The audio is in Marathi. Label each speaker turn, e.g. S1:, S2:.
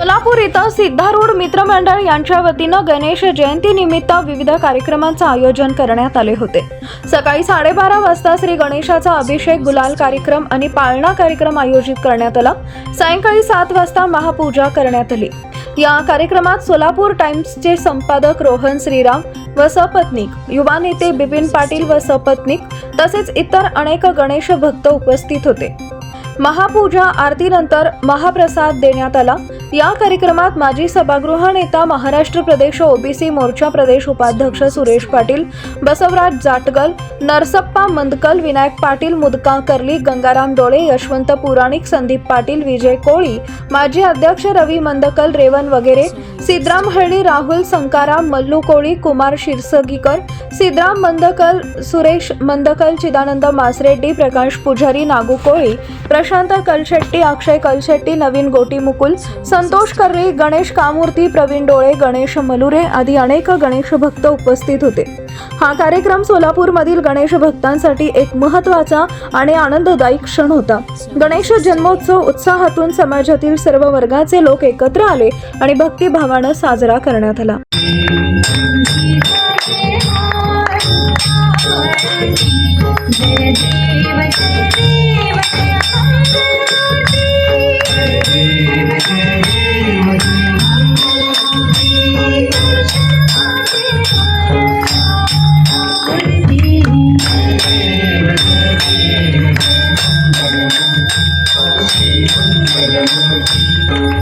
S1: सोलापूर इथं सिद्धारूढ मित्रमंडळ यांच्या वतीनं गणेश जयंती निमित्त विविध कार्यक्रमांचं आयोजन करण्यात आले होते. सकाळी साडेबारा वाजता श्री गणेशाचा अभिषेक गुलाल कार्यक्रम आणि पाळणा कार्यक्रम आयोजित करण्यात आला. सायंकाळी सात वाजता महापूजा करण्यात आली. या कार्यक्रमात सोलापूर टाइम्सचे संपादक रोहन श्रीराम व सपत्नीक युवा नेते बिपिन पाटील व सपत्नीक तसेच इतर अनेक गणेश भक्त उपस्थित होते. महापूजा आरतीनंतर महाप्रसाद देण्यात आला. या कार्यक्रमात माजी सभागृह नेता महाराष्ट्र प्रदेश ओबीसी मोर्चा प्रदेश उपाध्यक्ष सुरेश पाटील बसवराज जाटगल नरसप्पा मंदकल विनायक पाटील मुदका कर्ली गंगाराम डोळे यशवंत पुराणिक संदीप पाटील विजय कोळी माजी अध्यक्ष रवी मंदकल रेवन वगैरे सिद्राम हळी राहुल संकाराम मल्लू कोळी कुमार शिरसगीकर सिद्राम मंदकल सुरेश मंदकल चिदानंद मासरेड्डी प्रकाश पुजारी नागू कोळी प्रशांत कलशेट्टी अक्षय कलशेट्टी नवीन गोटी मुकुल संतोष कर्री गणेश कामूर्ती प्रवीण डोळे गणेश मलुरे आदी अनेक गणेश भक्त उपस्थित होते. हा कार्यक्रम सोलापूरमधील गणेश भक्तांसाठी एक महत्त्वाचा आणि आनंददायी क्षण होता गणेश जन्मोत्सव उत्साहातून समाजातील सर्व वर्गाचे लोक एकत्र आले आणि भक्तिभावानं साजरा करण्यात आला
S2: Thank you.